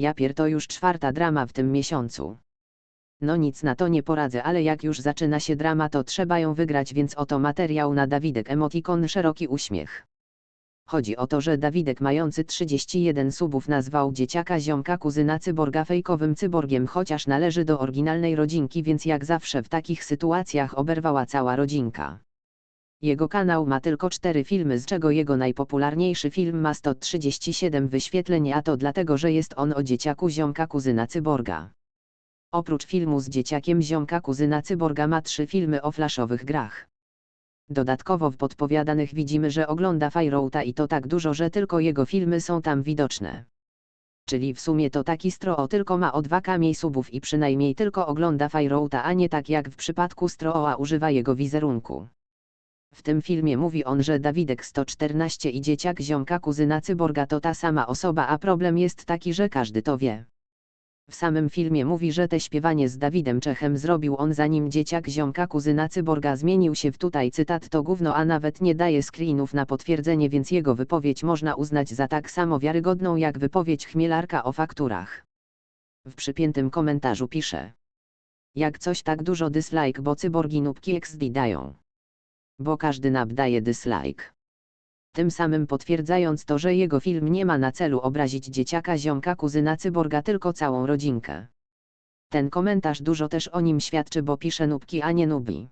Ja pier to już czwarta drama w tym miesiącu. No nic na to nie poradzę, ale jak już zaczyna się drama, to trzeba ją wygrać, więc oto materiał na Dawidek emotikon szeroki uśmiech. Chodzi o to, że Dawidek mający 31 subów nazwał dzieciaka ziomka kuzyna cyborga fejkowym cyborgiem, chociaż należy do oryginalnej rodzinki, więc jak zawsze w takich sytuacjach oberwała cała rodzinka. Jego kanał ma tylko 4 filmy, z czego jego najpopularniejszy film ma 137 wyświetleń, a to dlatego, że jest on o dzieciaku ziomka kuzyna cyborga. Oprócz filmu z dzieciakiem ziomka kuzyna cyborga ma trzy filmy o flaszowych grach. Dodatkowo w podpowiadanych widzimy, że ogląda Fireouta i to tak dużo, że tylko jego filmy są tam widoczne. Czyli w sumie to taki Stro tylko ma o 2 mniej subów i przynajmniej tylko ogląda Fireouta, a nie tak jak w przypadku Stroa używa jego wizerunku. W tym filmie mówi on, że Dawidek 114 i dzieciak ziomka kuzyna cyborga to ta sama osoba, a problem jest taki, że każdy to wie. W samym filmie mówi, że te śpiewanie z Dawidem Czechem zrobił on zanim dzieciak ziomka kuzyna cyborga zmienił się w tutaj cytat to gówno, a nawet nie daje screenów na potwierdzenie, więc jego wypowiedź można uznać za tak samo wiarygodną jak wypowiedź chmielarka o fakturach. W przypiętym komentarzu pisze. Jak coś tak dużo dislike, bo cyborgi nubki XD dają. Bo każdy nab daje dislike tym samym potwierdzając to, że jego film nie ma na celu obrazić dzieciaka ziomka kuzyna cyborga tylko całą rodzinkę. Ten komentarz dużo też o nim świadczy, bo pisze nubki, a nie nubi.